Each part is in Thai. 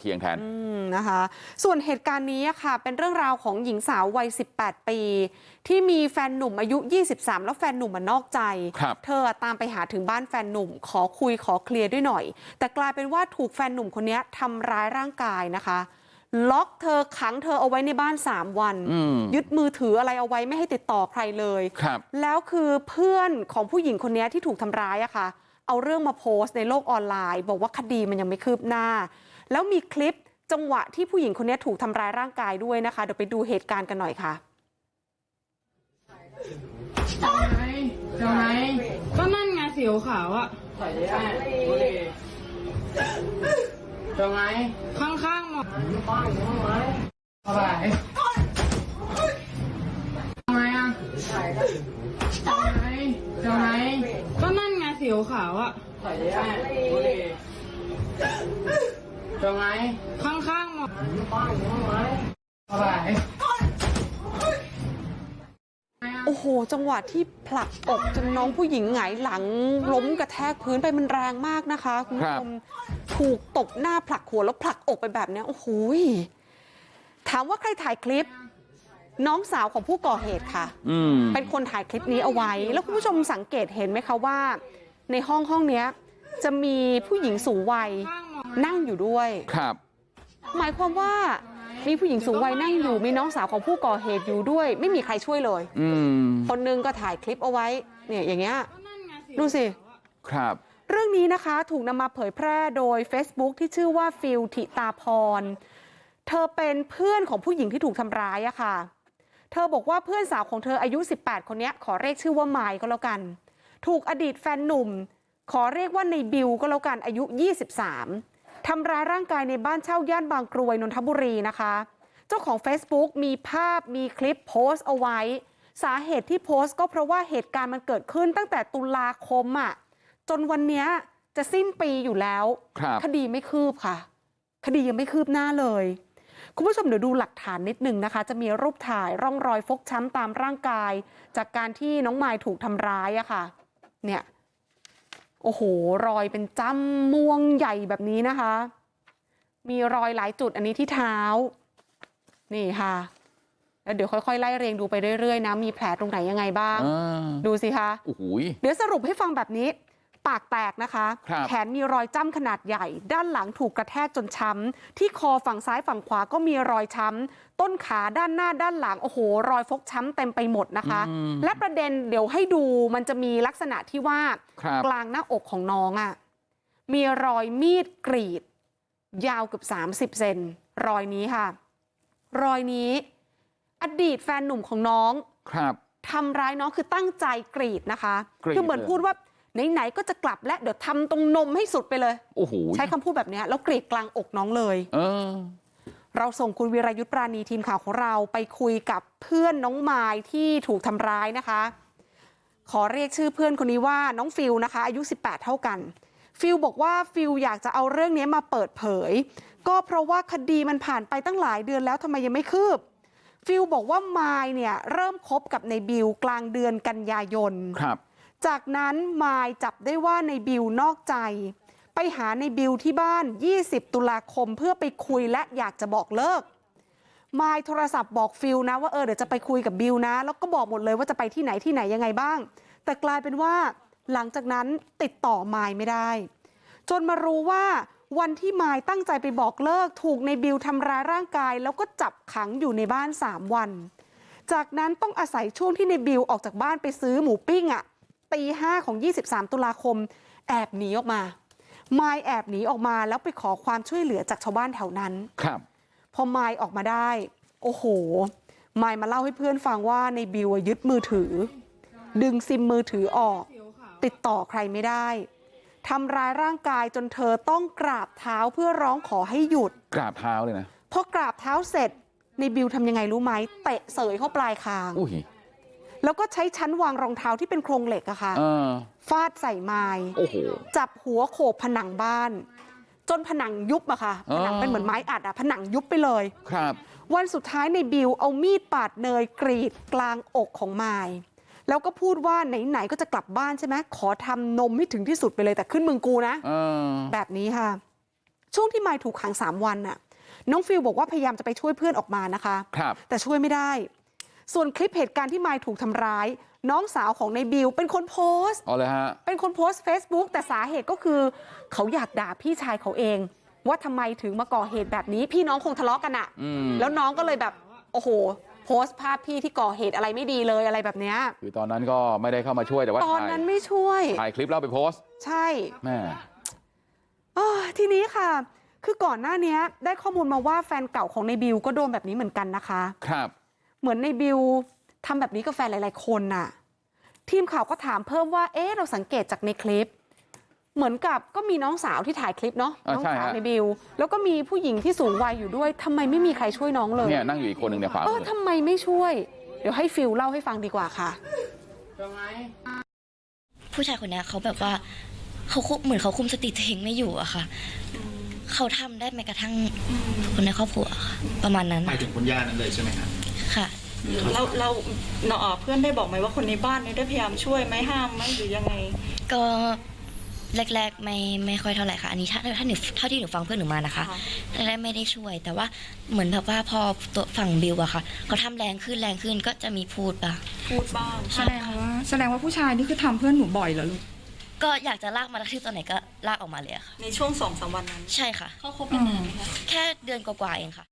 เคียงแทนอืมนะคะส่วนเหตุการณ์นี้อะค่ะ เป็นเรื่องราวของหญิงสาววัย 18 ปี ที่มีแฟนหนุ่มอายุ 23 แล้วแฟนหนุ่มมานอกใจครับเธอตามไปหาถึงบ้านแฟนหนุ่ม ขอคุยขอเคลียร์ด้วยหน่อย แต่กลายเป็นว่าถูกแฟนหนุ่มคนนี้ทำร้ายร่างกายนะคะ ล็อกเธอขังเธอเอาไว้ในบ้าน 3 วันอืมยึดมือถืออะไรเอาไว้ไม่ให้ติดต่อใครเลยครับแล้วคือเพื่อนของผู้หญิงคนนี้ที่ถูกทำร้ายอะค่ะเอาเรื่องมาโพสต์ในโลกออนไลน์ บอกว่าคดีมันยังไม่คืบหน้า แล้วมีคลิปจังหวะที่ผู้หญิงคนนี้ถูกทำร้ายร่างกายด้วยนะคะเดี๋ยวไปดูเหตุการณ์กันหน่อยค่ะ เจ้าไหมเจ้าไหมก็นั่นไงสีขาวๆอะเจ้าไหมข้างๆหมดเอาไปเจ้าไหมอะเจ้าไหมเจ้าไหมก็นั่นไงสีขาวๆอะเจ้าไหมข้างๆหมดเอาไปโอ้โห จังหวะที่ผลักอกจนน้องผู้หญิงหงายหลังล้มกระแทกพื้นไปมันแรงมากนะคะคุณผู้ชมถูกตบหน้าผลักหัวแล้วผลักอกไปแบบเนี้ยโอ้โหยถามว่าใครถ่ายคลิป น้องสาวของผู้ก่อเหตุค่ะอืมเป็นคนถ่ายคลิปนี้เอาไว้ แล้วคุณผู้ชมสังเกตเห็นไหมคะว่า ในห้องห้องเนี้ยจะมีผู้หญิงสูงวัย นั่งอยู่ด้วยครับหมายความว่ามีผู้หญิงสูงวัยนั่งอยู่มีน้องสาวของผู้ก่อเหตุอยู่ด้วยไม่มีใครช่วยเลยอืมคนนึงก็ถ่ายคลิปเอาไว้เนี่ยอย่างเงี้ยดูสิครับเรื่องนี้นะคะถูกนำมาเผยแพร่โดย Facebook ที่ชื่อว่าฟิลทิตาพร เธอเป็นเพื่อนของผู้หญิงที่ถูกทำร้ายอะค่ะ เธอบอกว่าเพื่อนสาวของเธออายุ 18 คนเนี้ยขอเรียกชื่อว่าไมค์ก็แล้วกัน ถูกอดีตแฟนหนุ่ม ขอเรียกว่าในบิวก็แล้วกันอายุ 23 ทำร้ายร่างกายในบ้านเช่าย่านบางกรวยนนทบุรีนะคะเจ้าของ Facebook มีภาพมีคลิปโพสต์เอาไว้ สาเหตุที่โพสต์ก็เพราะว่าเหตุการณ์มันเกิดขึ้นตั้งแต่ตุลาคมอะจนวันเนี้ยจะสิ้นปีอยู่แล้วครับคดีไม่คืบค่ะ คดียังไม่คืบหน้าเลยคุณผู้ชมเดี๋ยวดูหลักฐานนิดนึงนะคะ จะมีรูปถ่ายร่องรอยฟกช้ำตามร่างกาย จากการที่น้องมายถูกทำร้ายอะค่ะ เนี่ย โอ้โหรอยเป็นจ้ำม่วงใหญ่แบบนี้นะคะมีรอยหลายจุดอันนี้ที่เท้านี่ค่ะแล้วเดี๋ยวค่อยๆไล่เรียงดูไปเรื่อยๆนะมีแผลตรงไหนยังไงบ้างอ่าดูสิคะโอ้โหเดี๋ยวสรุปให้ฟังแบบนี้ ปากแตกนะคะครับแขนมีรอยจ้ำขนาดใหญ่ด้านหลังถูกกระแทกจนช้ำที่คอฝั่งซ้ายฝั่งขวาก็มีรอยช้ำต้นขาด้านหน้าด้านหลังโอ้โหรอยฟกช้ำเต็มไปหมดนะคะอืมและประเด็นเดี๋ยวให้ดูมันจะมีลักษณะที่ว่าครับกลางหน้าอกของน้องอะ่ะมีรอยมีดกรีด ยาวเกือบ30เซนรอยนี้ค่ะ รอยนี้อดีตแฟนหนุ่มของน้องครับทำร้ายน้องคือตั้งใจกรีดนะคะกรีดคือเหมือนเลยพูดว่า ไหนๆก็จะกลับและเดี๋ยวทำตรงนมให้สุดไปเลยโอ้โหใช้คำพูดแบบเนี้ยแล้วกรีดกลางอกน้องเลยเออเราส่งคุณวีรายุทธปราณีทีมข่าวของเราไปคุยกับเพื่อนน้องมายที่ถูกทำร้ายนะคะขอเรียกชื่อเพื่อนคนนี้ว่าน้องฟิลนะคะอายุ18เท่ากันฟิลบอกว่าฟิลอยากจะเอาเรื่องนี้มาเปิดเผย ก็เพราะว่าคดีมันผ่านไปตั้งหลายเดือนแล้วทำไมยังไม่คืบ ฟิลบอกว่ามายเนี่ยเริ่มคบกับในบิวกลางเดือนกันยายนครับ จากนั้นมายจับได้ว่าในบิวนอกใจไปหาในบิวที่บ้าน20ตุลาคมเพื่อไปคุยและอยากจะบอกเลิกมายโทรศัพท์บอกฟิลนะว่าเออเดี๋ยวจะไปคุยกับบิวนะแล้วก็บอกหมดเลยว่าจะไปที่ไหนที่ไหนยังไงบ้าง แต่กลายเป็นว่าหลังจากนั้นติดต่อมายไม่ได้ จนมารู้ว่าวันที่มายตั้งใจไปบอกเลิกถูกในบิวทำร้ายร่างกาย แล้วก็จับขังอยู่ในบ้าน 3 วัน จากนั้นต้องอาศัยช่วงที่ในบิวออกจากบ้านไปซื้อหมูปิ้งอะ ตีห้าของ23ตุลาคมแอบหนีออกมามายแอบหนีออกมาแล้วไปขอความช่วยเหลือจากชาวบ้านแถวนั้นครับพอมายออกมาได้โอ้โหมายมาเล่าให้เพื่อนฟังว่าในบิวอะยึดมือถือ ดึงซิมมือถือออก ติดต่อใครไม่ได้ทำร้ายร่างกายจนเธอต้องกราบเท้าเพื่อร้องขอให้หยุดกราบเท้าเลยนะพอกราบเท้าเสร็จในบิวทำยังไงรู้ไหมเตะเสยเข้าปลายคางอุ้ย แล้วก็ใช้ชั้นวางรองเท้าที่เป็นโครงเหล็กอะค่ะเออฟาดใส่ไม้โอ้โหจับหัวโขกผนังบ้านจนผนังยุบอะค่ะอ๋ผอนังเป็นเหมือนไม้อัดอะผนังยุบไปเลยครับวันสุดท้ายในบิวเอามีดปาดเนยกรีดกลางอกของไม้แล้วก็พูดว่าไหนๆก็จะกลับบ้านใช่ไหมขอทำนมให้ถึงที่สุดไปเลยแต่ขึ้นมึงกูนะเออแบบนี้ค่ะช่วงที่มายถูกขังสามวันน่ะน้องฟิลบอกว่าพยายามจะไปช่วยเพื่อนออกมานะคะครับแต่ช่วยไม่ได้ ส่วนคลิปเหตุการณ์ที่มายถูกทำร้ายน้องสาวของในบิวเป็นคนโพสต์เอาเลยฮะเป็นคนโพสต์ Facebook แต่สาเหตุก็คือเขาอยากด่าพี่ชายเขาเองว่าทำไมถึงมาก่อเหตุแบบนี้พี่น้องคงทะเลาะกันอะอืมแล้วน้องก็เลยแบบโอ้โหโพสต์ภาพพี่ที่ก่อเหตุอะไรไม่ดีเลยอะไรแบบเนี้ยคือตอนนั้นก็ไม่ได้เข้ามาช่วยแต่ว่าตอนถ่ายนั้นไม่ช่วยถ่ายคลิปแล้วเอาไปโพสต์ ใช่แม่เอ้อทีนี้ค่ะ คือก่อนหน้านี้ได้ข้อมูลมาว่าแฟนเก่าของในบิวก็โดนแบบนี้เหมือนกันนะคะ ครับ เหมือนในบิวทำแบบนี้กับแฟนหลายๆคนน่ะทีมข่าวก็ถามเพิ่มว่าเอ๊ะเราสังเกตจากในคลิปเหมือนกับก็มีน้องสาวที่ถ่ายคลิปเนาะอ่าน้องใช่สาวฮะในบิวแล้วก็มีผู้หญิงที่สูงวัยอยู่ด้วยทำไมไม่มีใครช่วยน้องเลยเนี่ยนั่งอยู่อีกคนหนึ่งเนี่ยขวาเอมืออทำไมไม่ช่วย เดี๋ยวให้ฟิลเล่าให้ฟังดีกว่าค่ะจะไหมผู้ชายคนเนี้ยเขาแบบว่าเขาคุมเหมือนเขาคุมสติตัวเองไม่อยู่อะค่ะเขาทำได้แม้กระทั่งคนในครอบครัวค่ะประมาณนั้นหมายถึงคุณย่านั้นเลยใช่ไหมครับค่ะ เราเราเนาะเพื่อนได้บอกไหมว่าคนในบ้านเนี่ยได้พยายามช่วยไหมห้ามไหมหรือยังไง ก็แรกๆไม่ไม่ค่อยเท่าไหร่ค่ะอันนี้ถ้าถ้าหนูเท่าที่หนูฟังเพื่อนหนูมานะคะค่ะแรกๆไม่ได้ช่วย แต่ว่าเหมือนแบบว่าพอตัวฝั่งบิวอะค่ะเขาทำแรงขึ้นแรงขึ้นก็จะมีพูดปะพูดบ้างใช่แสดงว่าแสดงว่าผู้ชายนี่คือทำเพื่อนหนูบ่อยเหรอลูกก็อยากจะลากมากระทืบตอนไหนก็ลากออกมาเลยอะค่ะในช่วงสองสามวันนั้นใช่ค่ะเขาคบกันนานไหมคะแค่เดือนกว่าๆเองค่ะ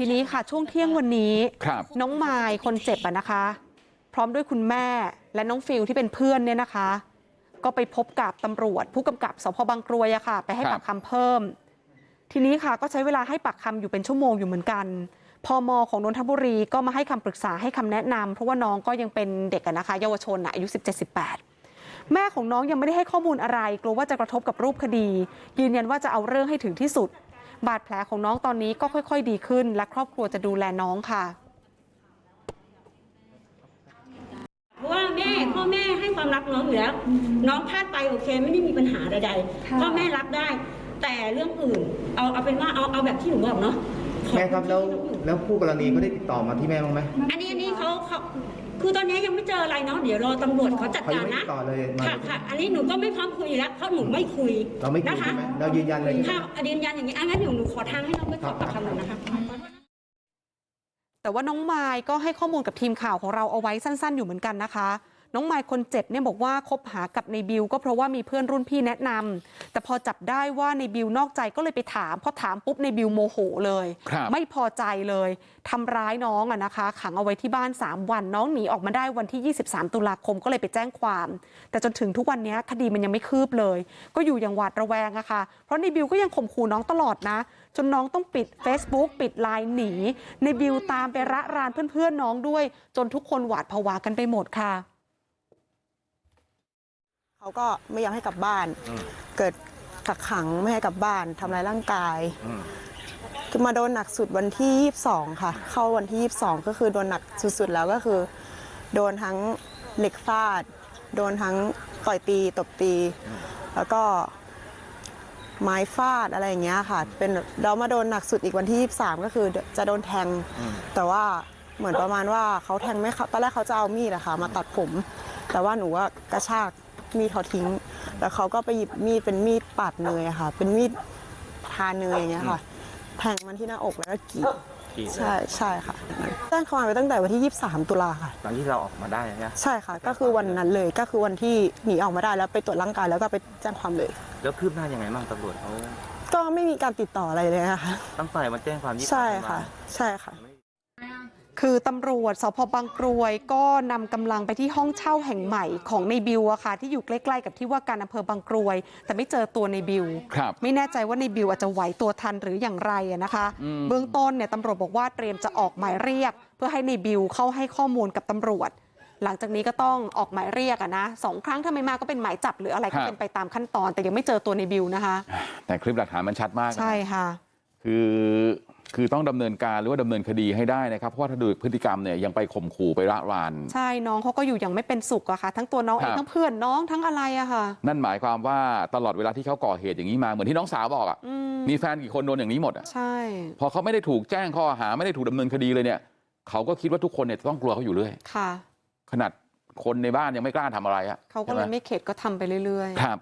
ทีนี้ค่ะช่วงเที่ยงวันนี้ครับน้องมายคนเจ็บอะนะคะพร้อมด้วยคุณแม่และน้องฟิลที่เป็นเพื่อนเนี่ยนะคะก็ไปพบกับตำรวจผู้กำกับสพบางกรวยอะค่ะไปให้ครับปากคำเพิ่มทีนี้ค่ะก็ใช้เวลาให้ปากคำอยู่เป็นชั่วโมงอยู่เหมือนกันพมของนนทบุรีก็มาให้คำปรึกษาให้คำแนะนำเพราะว่าน้องก็ยังเป็นเด็กอะนะคะเยาวชนอะอายุ17-18แม่ของน้องยังไม่ได้ให้ข้อมูลอะไรกลัวว่าจะกระทบกับรูปคดียืนยันว่าจะเอาเรื่องให้ถึงที่สุด บาดแผลของน้องตอนนี้ก็ค่อยๆดีขึ้นและครอบครัวจะดูแลน้องค่ะเพราะว่าแม่พ่อแม่ให้ความรักน้องอยู่แล้ว น้องพลาดไปโอเคไม่ได้มีปัญหาใดๆพ่อแม่รับได้ แต่เรื่องอื่น เอาเอาเป็นว่าเอาเอาแบบที่หนูบอกเนาะขอ แม่ครับแล้วที่น้องอยู่แล้วคู่กรณีเขาได้ติดต่อมาที่แม่บ้างไหมอันนี้อันนี้เขาเขาคือตอนนี้ยังไม่เจออะไรเนาะเดี๋ยวรอตำรวจเขาจัดเขายักางรไม่นะติดต่อเลยมาค่ะค่ะอันนี้หนูก็ไม่พร้อมคุยแล้วเพราะหนูไม่คุยเราไม่คุยนะคะใช่ไหมเรายืนยันเลยใช่ไหมค่ะยืนยันอย่างนี้อันนั้นเดี๋ยวหนูขอทางให้น้องไปขอปากคำหน่อยนะคะ แต่ว่าน้องมายก็ให้ข้อมูลกับทีมข่าวของเราเอาไว้สั้น ๆ อยู่เหมือนกันนะคะ น้องมายคนเจ็บเนี่ยบอกว่าคบหากับในบิวก็เพราะว่ามีเพื่อนรุ่นพี่แนะนำแต่พอจับได้ว่าในบิวนอกใจก็เลยไปถามพอถามปุ๊บในบิวโมโหเลยครับไม่พอใจเลยทำร้ายน้องอะนะคะขังเอาไว้ที่บ้าน3วันน้องหนีออกมาได้วันที่ 23 ตุลาคมก็เลยไปแจ้งความ แต่จนถึงทุกวันนี้คดีมันยังไม่คืบเลย ก็อยู่อย่างหวาดระแวงอะค่ะเพราะในบิวก็ยังข่มขู่น้องตลอดนะ จนน้องต้องปิด Facebook ปิดไลน์หนีในบิวตามไประรานเพื่อนๆน้องด้วย จนทุกคนหวาดผวากันไปหมดค่ะ เขาก็ไม่อยากให้กลับบ้าน เกิดกักขังไม่ให้กลับบ้านทำร้ายร่างกายคือมาโดนหนักสุดวันที่ 22 ค่ะ เข้าวันที่ 22 ก็คือโดนหนักสุดๆแล้วก็คือ โดนทั้งเหล็กฟาด โดนทั้งต่อยตีตบตี แล้วก็ไม้ฟาดอะไรอย่างเงี้ยค่ะ เป็นเรามาโดนหนักสุดอีกวันที่ 23 ก็คือจะโดนแทง แต่ว่าเหมือนประมาณว่าเขาแทงไม่เข้าตอนแรกเขาจะเอามีดอะค่ะ มาตัดผม แต่ว่าหนูว่ากระชาก มีดเขาทิ้ง แล้วเขาก็ไปหยิบมีดเป็นมีดปาดเนยอะค่ะ เป็นมีดทาเนยอย่างเงี้ยค่ะ แทงมันที่หน้าอกแล้วก็กรีดใช่ใช่ค่ะแจ้งความไปตั้งแต่วันที่ 23 ตุลาค่ะ ตอนที่เราออกมาได้นะใช่ค่ะ ก็คือวันนั้นเลยก็คือวันที่หนีออกมาได้แล้วไปตรวจร่างกายแล้วก็ไปแจ้งความเลย แล้วคืบหน้ายังไงบ้างตำรวจเขาก็ไม่มีการติดต่ออะไรเลยนะคะตั้งแต่มาแจ้งความยี่สิบใช่ธันวาค่ะ ใช่ค่ะ คือตำรวจสพบางกรวยก็นำกำลังไปที่ห้องเช่าแห่งใหม่ของในบิวอะค่ะที่อยู่ใกล้ๆกับที่ว่าการอำเภอบางกรวยแต่ไม่เจอตัวในบิวครับไม่แน่ใจว่าในบิวอาจจะไหวตัวทันหรืออย่างไรอะนะคะอืมเบื้องต้นเนี่ยตำรวจบอกว่าเตรียมจะออกหมายเรียกเพื่อให้ในบิวเข้าให้ข้อมูลกับตำรวจ หลังจากนี้ก็ต้องออกหมายเรียกอะนะสองครั้งถ้าไม่มาก็เป็นหมายจับหรืออะไรก็เป็นไปตามขั้นตอน แต่ยังไม่เจอตัวในบิวนะคะ แต่คลิปหลักฐานมันชัดมากนะใช่ค่ะคือ คือต้องดำเนินการหรือว่าดำเนินคดีให้ได้นะครับเพราะว่าถ้าดูพฤติกรรมเนี่ยยังไปข่มขู่ไประรานใช่น้องเขาก็อยู่อย่างไม่เป็นสุขอะค่ะทั้งตัวน้องเองครับทั้งเพื่อนน้องทั้งอะไรอะค่ะนั่นหมายความว่าตลอดเวลาที่เขาก่อเหตุอย่างนี้มาเหมือนที่น้องสาวบอกอะอืมมีแฟนกี่คนโดนอย่างนี้หมดอะใช่พอเขาไม่ได้ถูกแจ้งข้อหาไม่ได้ถูกดำเนินคดีเลยเนี่ยเขาก็คิดว่าทุกคนเนี่ยจะต้องกลัวเขาอยู่เรื่อยค่ะ ขนาดคนในบ้านยังไม่กล้าทำอะไรอะเขาก็เลยใช่หไม่เข็ดก็ทำไปเรื่อยครับ